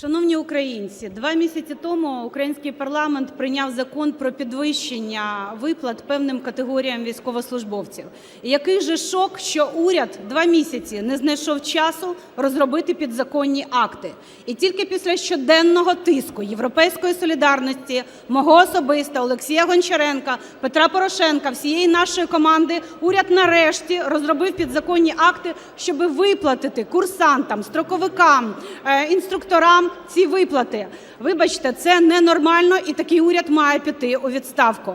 Шановні українці, два місяці тому український парламент прийняв Закон про підвищення виплат певним категоріям військовослужбовців. І який же шок, що уряд два місяці не знайшов часу розробити підзаконні акти. І тільки після щоденного тиску "Європейської солідарності", мого особисто, Олексія Гончаренка, Петра Порошенка, всієї нашої команди уряд нарешті розробив підзаконні акти, щоби виплатити курсантам, строковикам, е, інструкторам ці виплати. Вибачте, це ненормально, і такий уряд має піти у відставку.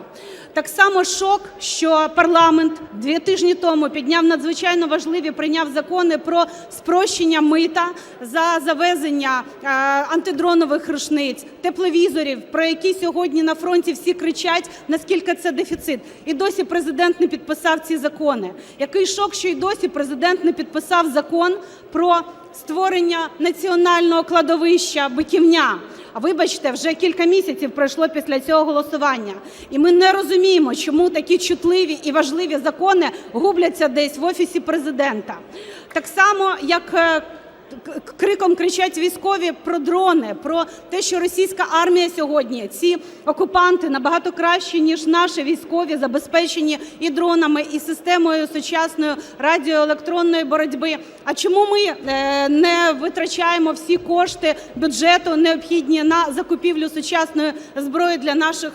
Так само шок, що парламент два тижні тому підняв надзвичайно важливі, прийняв закони про спрощення мита за завезення е, антидронових рушниць, тепловізорів, про які сьогодні на фронті всі кричать, наскільки це дефіцит. І досі Президент не підписав ці закони. Який шок, що і досі Президент не підписав Закон про створення національного кладовища "Биківня". А вибачте, вже кілька місяців пройшло після цього голосування. І ми не розуміємо, чому такі чутливі і важливі закони губляться десь в Офісі Президента. Так само, як е, криком кричать військові про дрони, про те, що російська армія сьогодні, ці окупанти набагато кращі, ніж наші військові, забезпечені і дронами, і системою сучасної радіоелектронної боротьби. А чому ми е, не витрачаємо всі кошти бюджету, необхідні на закупівлю сучасної зброї для наших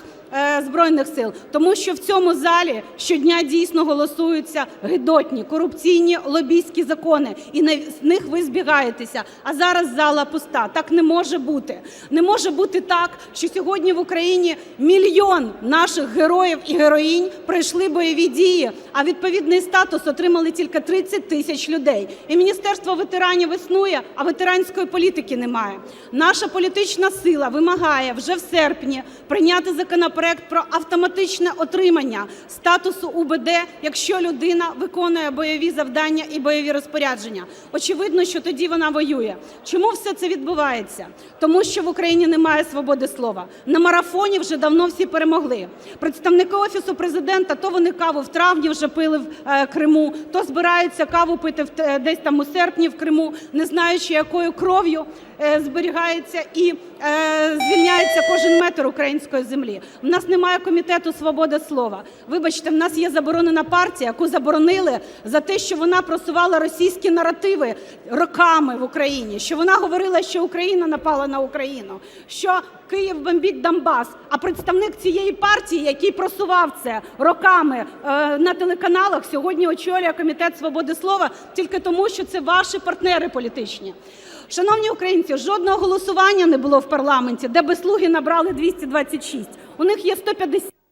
Збройних сил, тому що в цьому залі щодня дійсно голосуються гидотні, корупційні, лобійські закони, і на них ви збігаєтеся. А зараз зала пуста. Так не може бути. Не може бути так, що сьогодні в Україні мільйон наших героїв і героїнь пройшли бойові дії, а відповідний статус отримали тільки 30 тисяч людей. І Міністерство ветеранів існує, а ветеранської політики немає. Наша політична сила вимагає вже в серпні прийняти законопроект про автоматичне отримання статусу УБД, якщо людина виконує бойові завдання і бойові розпорядження. Очевидно, що тоді вона воює. Чому все це відбувається? Тому що в Україні немає свободи слова. На марафоні вже давно всі перемогли. Представники офісу президента то вони каву в травні вже пили в е, Криму, то збираються каву пити в те- десь там у серпні в Криму, не знаючи, якою кров'ю е, зберігається і е, звільняється кожен метр української землі. У нас немає комітету свободи слова. Вибачте, в нас є заборонена партія, яку заборонили за те, що вона просувала російські наративи роками в Україні. Що вона говорила, що Україна напала на Україну, що Київ бомбить Донбас. А представник цієї партії, який просував це роками е, на телеканалах, сьогодні очолює комітет свободи слова тільки тому, що це ваші партнери політичні. Шановні українці, жодного голосування не було в парламенті, де би слуги набрали 226. У них є 150.